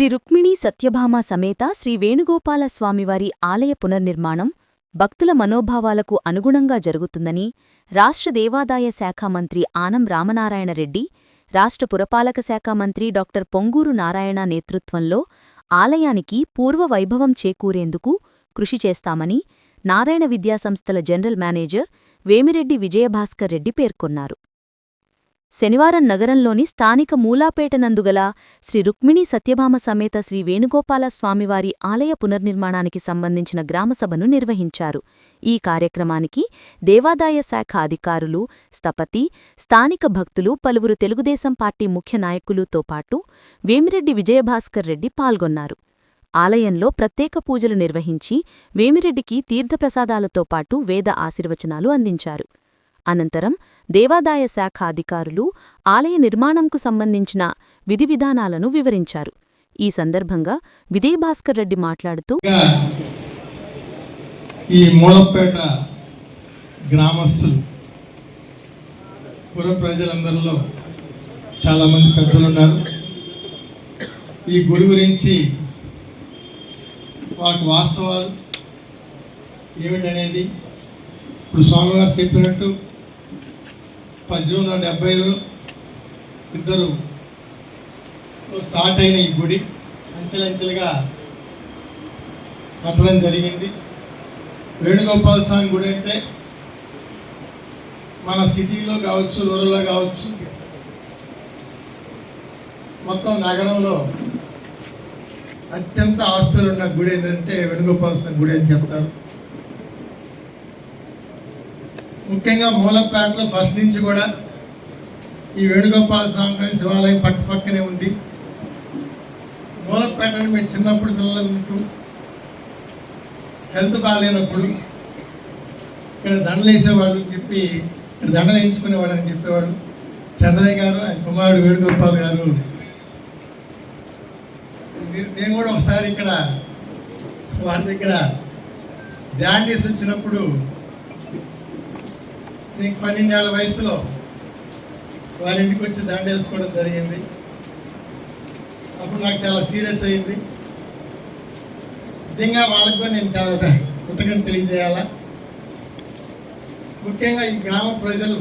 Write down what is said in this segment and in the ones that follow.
శ్రీ రుక్మిణీ సత్యభామ సమేత శ్రీ వేణుగోపాల స్వామివారి ఆలయ పునర్నిర్మాణం భక్తుల మనోభావాలకు అనుగుణంగా జరుగుతుందని రాష్ట్ర దేవాదాయ శాఖ మంత్రి ఆనం రామనారాయణ రెడ్డి రాష్ట్ర పురపాలక శాఖ మంత్రి డాక్టర్ పొంగూరు నారాయణ నేతృత్వంలో ఆలయానికి పూర్వ వైభవం చేకూరేందుకు కృషి చేస్తామని నారాయణ విద్యాసంస్థల జనరల్ మేనేజర్ వేమిరెడ్డి విజయభాస్కర్ రెడ్డి పేర్కొన్నారు. శనివారం నగరంలోని స్థానిక మూలాపేట నందుగల శ్రీ రుక్మిణీ సత్యభామ సమేత శ్రీ వేణుగోపాల స్వామివారి ఆలయ పునర్నిర్మాణానికి సంబంధించిన గ్రామసభను నిర్వహించారు. ఈ కార్యక్రమానికి దేవాదాయ శాఖ అధికారులు స్థపతి స్థానిక భక్తులు పలువురు తెలుగుదేశం పార్టీ ముఖ్య నాయకులుతో పాటు వేమిరెడ్డి విజయభాస్కర్ రెడ్డి పాల్గొన్నారు. ఆలయంలో ప్రత్యేక పూజలు నిర్వహించి వేమిరెడ్డికి తీర్థప్రసాదాలతో పాటు వేద ఆశీర్వచనాలు అందించారు. అనంతరం దేవాదాయ శాఖ అధికారులు ఆలయ నిర్మాణంకు సంబంధించిన విధి విధానాలను వివరించారు. ఈ సందర్భంగా విజయభాస్కర్ రెడ్డి మాట్లాడుతూ ఈ మూలపేట గ్రామస్తులు పుర ప్రజలందరిలో చాలామంది పెద్దలు ఉన్నారు ఈ గుడి గురించి వాటి వాస్తవాలు ఏమిటనేది ఇప్పుడు స్వామివారు చెప్పినట్టు పద్దెనిమిది వందల డెబ్బైలో ఇద్దరు స్టార్ట్ అయిన ఈ గుడి అంచెలంచెలుగా కట్టడం జరిగింది. వేణుగోపాల స్వామి గుడి అంటే మన సిటీలో కావచ్చు రూరల్లో కావచ్చు మొత్తం నగరంలో అత్యంత ఆస్తులు ఉన్న గుడి ఏంటంటే వేణుగోపాల స్వామి గుడి అని చెప్తారు. ముఖ్యంగా మూలపేటలో ఫస్ట్ నుంచి కూడా ఈ వేణుగోపాల స్వామి శివాలయం పక్క పక్కనే ఉండి మూలపేటని మేము చిన్నప్పుడు పిల్లలు ఉంటూ హెల్త్ బాగాలేనప్పుడు ఇక్కడ దండలు వేసేవాళ్ళు అని చెప్పి ఇక్కడ దండలు వేయించుకునేవాళ్ళు అని చెప్పేవాడు చంద్రయ్య గారు ఆయన కుమారుడు వేణుగోపాల్ గారు. నేను కూడా ఒకసారి ఇక్కడ వారి దగ్గర జాండీస్ వచ్చినప్పుడు నీకు పన్నెండేళ్ళ వయసులో వారి ఇంటికి వచ్చి దండ వేసుకోవడం జరిగింది. అప్పుడు నాకు చాలా సీరియస్ అయింది. నిజంగా వాళ్ళకు కూడా నేను చాలా కృతజ్ఞత తెలియజేయాలా? ముఖ్యంగా ఈ గ్రామ ప్రజలు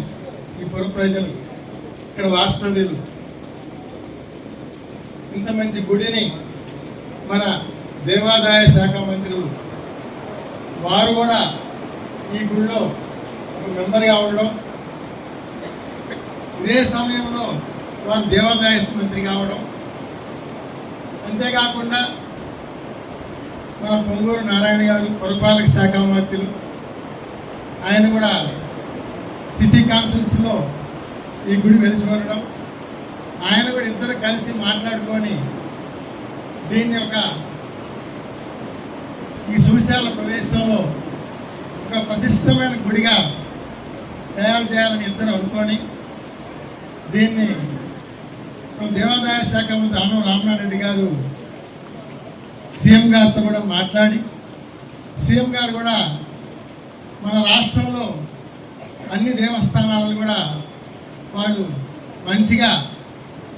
ఈ పుర ప్రజలు ఇక్కడ వాస్తవ్యులు ఇంత మంచి గుడిని మన దేవాదాయ శాఖ మంత్రులు వారు కూడా ఈ గుడిలో మెంబర్గా ఉండడం. ఇదే సమయంలో వారు దేవాదాయ మంత్రి కావడం అంతేకాకుండా మన పొంగూరు నారాయణ గారు పురపాలక శాఖ మంత్రులు. ఆయన కూడా సిటీ కాన్ఫరెన్స్లో ఈ గుడి వెలిసి ఉండడం. ఆయన కూడా ఇద్దరు కలిసి మాట్లాడుకొని దీని యొక్క ఈ సువిశాల ప్రదేశంలో ఒక ప్రతిష్టమైన గుడిగా తయారు చేయాలని ఇద్దరు అనుకొని దీన్ని దేవాదాయ శాఖ మంత్రి ఆనం రామనారెడ్డి గారు సీఎం గారితో కూడా మాట్లాడి సీఎం గారు కూడా మన రాష్ట్రంలో అన్ని దేవస్థానాలను కూడా వాళ్ళు మంచిగా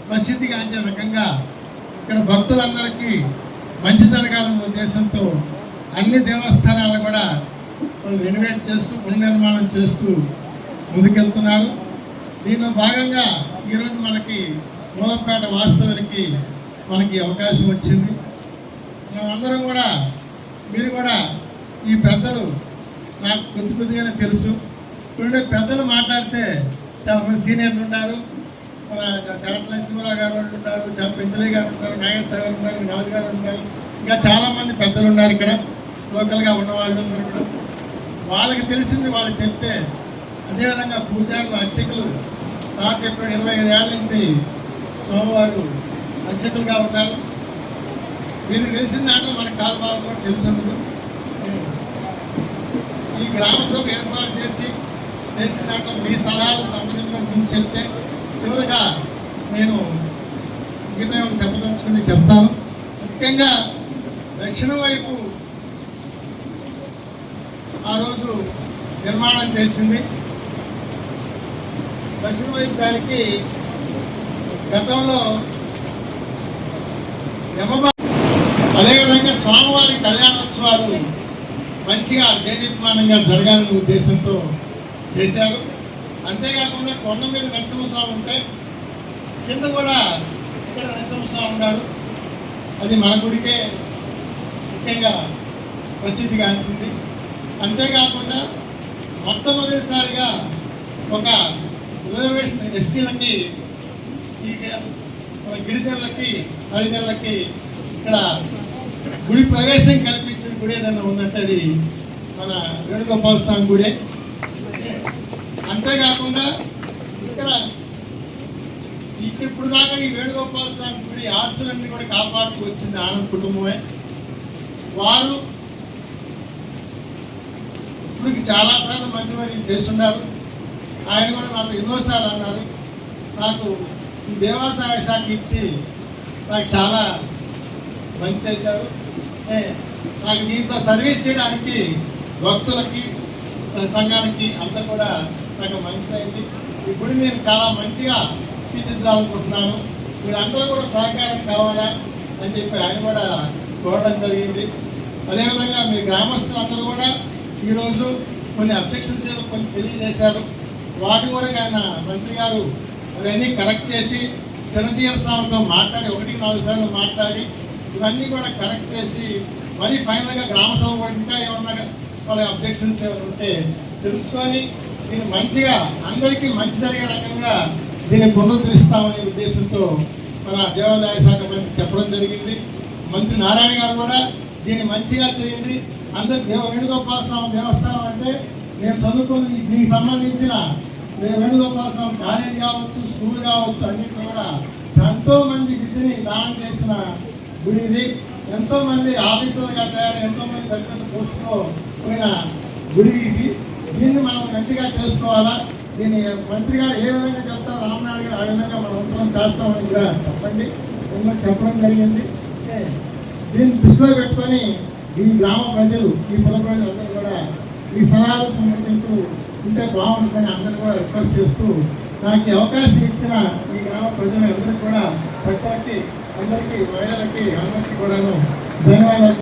ప్రసిద్ధిగాంచే రకంగా ఇక్కడ భక్తులందరికీ మంచి జరగాలన్న ఉద్దేశంతో అన్ని దేవస్థానాలు కూడా వాళ్ళు రెనోవేట్ చేస్తూ పునర్నిర్మాణం చేస్తూ ముందుకెళ్తున్నారు. దీనిలో భాగంగా ఈరోజు మనకి మూలపేట వాస్తవులకి మనకి అవకాశం వచ్చింది. మేమందరం కూడా మీరు కూడా ఈ పెద్దలు నాకు కొద్ది కొద్దిగానే తెలుసు. ఇప్పుడు పెద్దలు మాట్లాడితే చాలామంది సీనియర్లు ఉన్నారు మన చాట్ల శివరావు గారు వాళ్ళు ఉన్నారు చాలా పెంచలయ్య గారు ఉన్నారు నాగేశ్వర గారు ఉన్నారు నాథ్ గారు ఉన్నారు ఇంకా చాలామంది పెద్దలు ఉన్నారు ఇక్కడ. లోకల్గా ఉన్న వాళ్ళందరూ కూడా. వాళ్ళకి తెలిసింది వాళ్ళు చెప్తే అదేవిధంగా పూజారులు అర్చకులు సార్ చెప్పిన ఇరవై ఐదు ఏళ్ళ నుంచి సోమవారు అర్చకులుగా ఉన్నారు మీకు తెలిసిన దాంట్లో మన కాలుబాలు కూడా తెలిసి ఉండదు ఈ గ్రామ సభ ఏర్పాటు చేసి చేసిన దాంట్లో మీ సలహాలు సంబంధించిన ముందు చెప్తే చివరిగా నేను మిగతా చెప్పదలుచుకుని చెప్తాను. ముఖ్యంగా దక్షిణ వైపు ఆ రోజు నిర్మాణం చేసింది. దక్షిణ వైపు గతంలో అదేవిధంగా స్వామివారి కళ్యాణోత్సవాలు మంచిగా దేదీప్మానంగా జరగాలనే ఉద్దేశంతో చేశారు. అంతేకాకుండా కొండ మీద నరసింహస్వామి ఉంటే కింద కూడా ఇక్కడ నరసింహస్వామి ఉన్నారు అది మన గుడికే ముఖ్యంగా ప్రసిద్ధిగాంచింది అంతేకాకుండా మొట్టమొదటిసారిగా ఒక రిజర్వేషన్ ఎస్సీలకి గిరిజనులకి హరిజనులకి ఇక్కడ గుడి ప్రవేశం కల్పించిన గుడి ఏదైనా ఉందంటే అది మన వేణుగోపాల స్వామి గుడే. అంతేకాకుండా ఇక్కడ ఇప్పుడు దాకా ఈ వేణుగోపాల స్వామి గుడి ఆస్తులన్నీ కూడా కాపాడుతూ వచ్చింది ఆనంద్ కుటుంబమే. వారు ఇప్పుడు చాలాసార్లు మంత్రివర్యం చేస్తున్నారు. ఆయన కూడా నాకు ఎన్నోసార్లు అన్నారు. నాకు ఈ దేవాదాయ శాఖ ఇచ్చి నాకు చాలా మంచి చేశారు. ఏ, నాకు దీంట్లో సర్వీస్ చేయడానికి భక్తులకి సంఘానికి అంతా కూడా నాకు మంచిదైంది ఇప్పుడు నేను చాలా మంచిగా తీర్చిద్దామనుకుంటున్నాను మీరందరూ కూడా సహకారం కావాలా అని చెప్పి ఆయన కూడా కోరడం జరిగింది. అదేవిధంగా మీ గ్రామస్తులందరూ కూడా ఈరోజు కొన్ని అబ్జెక్షన్స్ ఏదో కొన్ని తెలియజేశారు. వాటిని కూడా ఆయన మంత్రి గారు అవన్నీ కరెక్ట్ చేసి చిన్నతీర స్వామితో మాట్లాడి ఒకటికి నాలుగు సార్లు మాట్లాడి ఇవన్నీ కూడా కరెక్ట్ చేసి మరి ఫైనల్గా గ్రామ సభ ఇంకా ఏమన్నా వాళ్ళ అబ్జెక్షన్స్ ఏమైనా ఉంటే తెలుసుకొని దీన్ని మంచిగా అందరికీ మంచి జరిగే రకంగా దీన్ని పునరుద్ధరిస్తామనే ఉద్దేశంతో మన దేవాదాయ శాఖ మంత్రి చెప్పడం జరిగింది. మంత్రి నారాయణ గారు కూడా దీన్ని మంచిగా చేయండి. అందరు దేవ వేణుగోపాల స్వామి దేవస్థానం అంటే నేను చదువుకుని దీనికి సంబంధించిన వేణుగోపాల స్వామి కాలేజ్ కావచ్చు స్కూల్ కావచ్చు అన్ని కూడా ఎంతో మంది విద్యని దానం చేసిన గుడి ఇది ఎంతో మంది ఆఫీసర్గా తయారు ఎంతో మంది పెద్ద పెద్ద పోస్టులో పోయిన గుడి ఇది దీన్ని మనం మంచిగా చేసుకోవాలా దీన్ని మంత్రి గారు ఏ విధంగా చెప్తారో రామనాయుడు గారు ఆ విధంగా మనం ఉత్తరం చేస్తామని కూడా చెప్పండి ఎందుకు చెప్పడం జరిగింది దీన్ని దృష్టిలో పెట్టుకొని ఈ గ్రామ ప్రజలు ఈ కుల ప్రజలు అందరూ కూడా ఈ సలహాలు సమర్పిస్తూ ఉంటే బాగుంటుందని అందరూ కూడా రిక్వెస్ట్ చేస్తూ నాకు అవకాశం ఇచ్చిన ఈ గ్రామ ప్రజలందరికీ కూడా ప్రతి అందరికీ మహిళలకి అందరికీ కూడాను ధన్యవాదాలు